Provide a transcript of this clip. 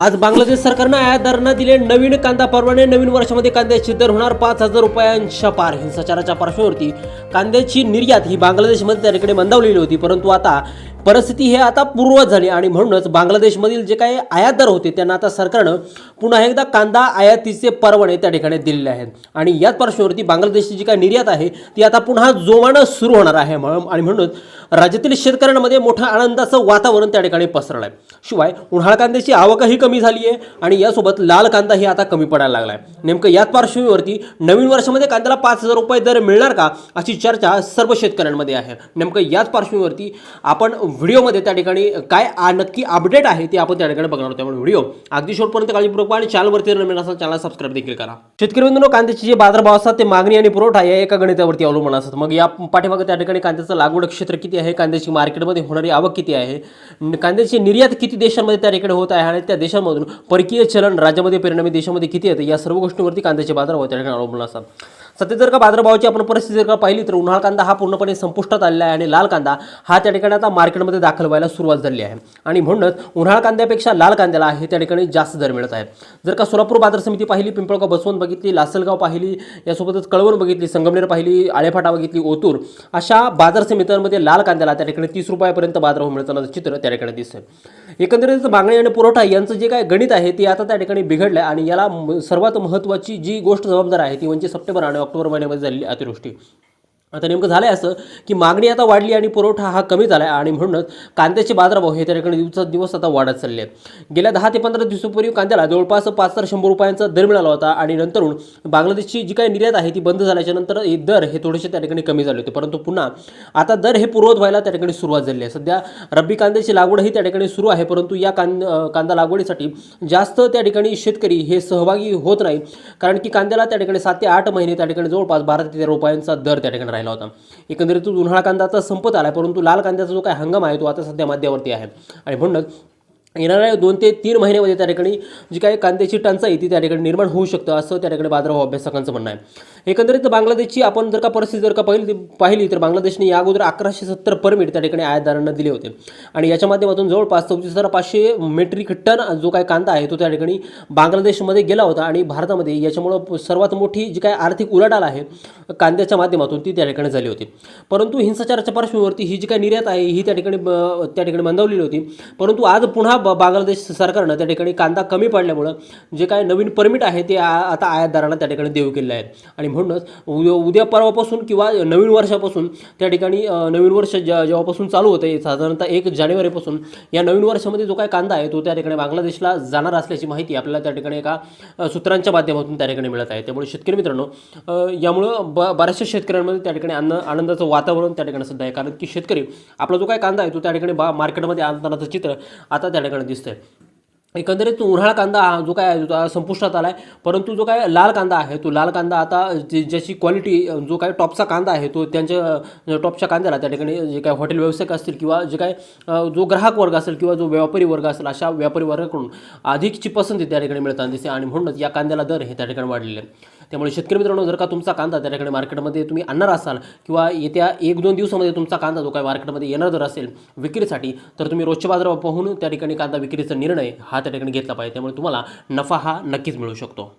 आज बांगलादेश सरकारनं आयातदारांना दिले नवीन कांदा परवाने नवीन वर्षामध्ये कांद्याचे दर होणार पाच हजार रुपयांच्या पार. हिंसाचाराच्या पार्श्वभूमीवरती कांद्याची निर्यात ही बांगलादेशमध्ये त्याकडे मंदावलेली होती. परंतु आता परिस्थिती हे आता पूर्वत झाली आणि म्हणूनच बांगलादेशमधील जे काही आयातदार होते त्यांना आता सरकारनं पुन्हा एकदा कांदा आयातीचे परवाने त्या ठिकाणी दिलेले आहेत. आणि याच पार्श्वभूमीवरती बांगलादेशची जी काही निर्यात आहे ती आता पुन्हा जोमानं सुरू होणार आहे म्हणून- आणि म्हणूनच राज्यातील शेतकऱ्यांमध्ये मोठं आनंदाचं वातावरण त्या ठिकाणी पसरलं आहे शिवाय उन्हाळ कांद्याची आवकही कमी झाली आहे आणि यासोबत लाल कांदाही आता कमी पडायला लागला आहे नेमकं याच पार्श्वभूमीवरती नवीन वर्षामध्ये कांद्याला पाच हजार रुपये दर मिळणार का अशी चर्चा सर्व शेतकऱ्यांमध्ये आहे. नेमकं याच पार्श्वभूमीवरती आपण व्हिडिओमध्ये त्या ठिकाणी काय आ- नक्की अपडेट आहे ते आपण त्या ठिकाणी बघणार आहोत. त्यामुळे व्हिडिओ अगदी शेवटपर्यंत काळजीपूर्वक आणि चॅनलवरती नवीन असाल चॅनल सबस्क्राईब देखील करा. शेतकरी बंधूंनो कांद्याचे जे बाजारभाव असतात ते मागणी आणि पुरवठा या एका गणितावरती अवलंबून असतात. मग या पाठीमागे त्या ठिकाणी कांद्याचं लागवड क्षेत्र किती आहे कांद्याची मार्केटमध्ये होणारी आवक किती आहे कांद्याची निर्यात किती देशांमध्ये त्या ठिकाणी होत आहे आणि त्या देशांमधून परकीय चलन राज्यामध्ये परिणामी देशामध्ये किती येतं या सर्व गोष्टींवरती कांद्याचे बाजारभाव त्या ठिकाणी अवलंबून असतात. सध्या जर का बाजारभावाची आपण परिस्थिती जर का पाहिली तर उन्हाळ कांदा हा पूर्णपणे संपुष्टात आलेला आहे आणि लाल कांदा हा त्या ठिकाणी आता मार्केटमध्ये दाखल व्हायला सुरुवात झाली आहे. आणि म्हणूनच उन्हाळ कांद्यापेक्षा लाल कांद्याला हे त्या ठिकाणी जास्त दर मिळत आहे. जर का सोलापूर बाजार समिती पाहिली पिंपळगाव बसवंत बघितली लासलगाव पाहिली यासोबतच कळवण बघितली संगमनेर पाहिली आळेफाटा बघितली ओतूर अशा बाजार समित्यांमध्ये लाल कांद्याला त्या ठिकाणी तीस रुपयापर्यंत बाजारभाव मिळताना चित्र त्या ठिकाणी दिसतं एकंदरीत मागणी आणि पुरवठा यांचं जे काय गणित आहे ते आता त्या ठिकाणी बिघडलं आहे आणि याला सर्वात महत्त्वाची जी गोष्ट जबाबदार आहे ती म्हणजे सप्टेंबर आणि ऑक्टोबर महिन्यामध्ये झालेली अतिवृष्टी. आता नेमकं झालं आहे असं की मागणी आता वाढली आणि पुरवठा हा कमी झाला आहे आणि म्हणूनच कांद्याचे बाजारभाव हे त्या ठिकाणी दिवस आता वाढत चालले आहेत. गेल्या दहा ते पंधरा दिवसापूर्वी कांद्याला जवळपास पाच तर शंभर रुपयांचा दर मिळाला होता आणि नंतरून बांगलादेशची जी काही निर्यात आहे ती बंद झाल्याच्यानंतर हे दर हे थोडेसे त्या ठिकाणी कमी झाले होते. परंतु पुन्हा आता दर हे पूर्वत व्हायला त्या ठिकाणी सुरुवात झाली आहे. सध्या रब्बी कांद्याची लागवडही त्या ठिकाणी सुरू आहे परंतु या कांद कांदा लागवडीसाठी जास्त त्या ठिकाणी शेतकरी हे सहभागी होत नाही. कारण की कांद्याला त्या ठिकाणी सात ते आठ महिने त्या ठिकाणी जवळपास बारा ते तेरा रुपयांचा दर त्या ठिकाणी राहिला होता. एकंदरीत उन्हाळा कांदा आता संपत आला परंतु लाल कांद्याचा जो काय हंगाम आहे तो आता सध्या मध्यावरती आहे. आणि म्हणूनच येणाऱ्या दोन ते तीन महिन्यामध्ये त्या ठिकाणी जी काही कांद्याची टंचाई ती त्या ठिकाणी निर्माण होऊ शकतं असं त्या ठिकाणी बाजारभाव अभ्यासकांचं म्हणणं आहे. एकंदरीत बांगलादेशची आपण जर का परिस्थिती जर का पहिली पाहिली तर बांगलादेशने या अगोदर अकराशे सत्तर परमिट त्या ठिकाणी आयातदारांना दिले होते. आणि याच्या माध्यमातून जवळपास चौतीस हजार पाचशे मेट्रिक टन जो काय कांदा आहे तो त्या ठिकाणी बांगलादेशमध्ये गेला होता. आणि भारतामध्ये याच्यामुळं सर्वात मोठी जी काय आर्थिक उलाढाल आहे कांद्याच्या माध्यमातून ती त्या ठिकाणी झाली होती. परंतु हिंसाचाराच्या पार्श्वभूमीवरती ही जी काही निर्यात आहे ही त्या ठिकाणी त्या ठिकाणी मंदावलेली होती. परंतु आज पुन्हा ब- बांगलादेश सरकारनं त्या ठिकाणी कांदा कमी पडल्यामुळं जे काय नवीन परमिट आहे ते आ- आता आयातदारांना त्या ठिकाणी देऊ केले आहेत. आणि म्हणूनच उद्या उद्या परवापासून किंवा नवीन वर्षापासून त्या ठिकाणी नवीन वर्ष जे- जेव्हापासून चालू होते साधारणतः एक जानेवारीपासून या नवीन वर्षामध्ये जो काय कांदा आहे तो त्या ठिकाणी बांगलादेशला जाणार असल्याची माहिती आपल्याला त्या ठिकाणी एका सूत्रांच्या माध्यमातून त्या ठिकाणी मिळत आहे. त्यामुळे शेतकरी मित्रांनो यामुळं ब बऱ्याचशा शेतकऱ्यांमध्ये त्या ठिकाणी अन्न आनंदाचं वातावरण त्या ठिकाणी सध्या आहे. कारण की शेतकरी आपला जो काय कांदा आहे तो त्या ठिकाणी बा मार्केटमध्ये आणतानाचं चित्र आता त्या ठिकाणी दिसतंय. एकंदरीत उन्हाळा कांदा हा जो काय संपुष्टात आला आहे परंतु जो काय लाल कांदा आहे तो लाल कांदा आता ज्याची क्वालिटी जो काय टॉपचा कांदा आहे तो त्यांच्या टॉपच्या कांद्याला त्या ठिकाणी जे काय हॉटेल व्यावसायिक असतील किंवा जे काय जो ग्राहक वर्ग असेल किंवा जो व्यापारी वर्ग असेल अशा व्यापारी वर्गाकडून अधिकची पसंती त्या ठिकाणी मिळताना दिसते आणि म्हणूनच या कांद्याला दर हे त्या ठिकाणी वाढलेले आहे त्यामुळे शेतकरी मित्रांनो जर का तुमचा कांदा त्या ठिकाणी मार्केटमध्ये तुम्ही आणणार असाल किंवा येत्या एक दोन दिवसामध्ये तुमचा कांदा जो काय मार्केटमध्ये येणार जर असेल विक्रीसाठी तर तुम्ही रोजच्या बाजारावर पाहून त्या ठिकाणी कांदा विक्रीचा निर्णय हा त्या ठिकाणी घेतला पाहिजे. त्यामुळे तुम्हाला नफा हा नक्कीच मिळू शकतो.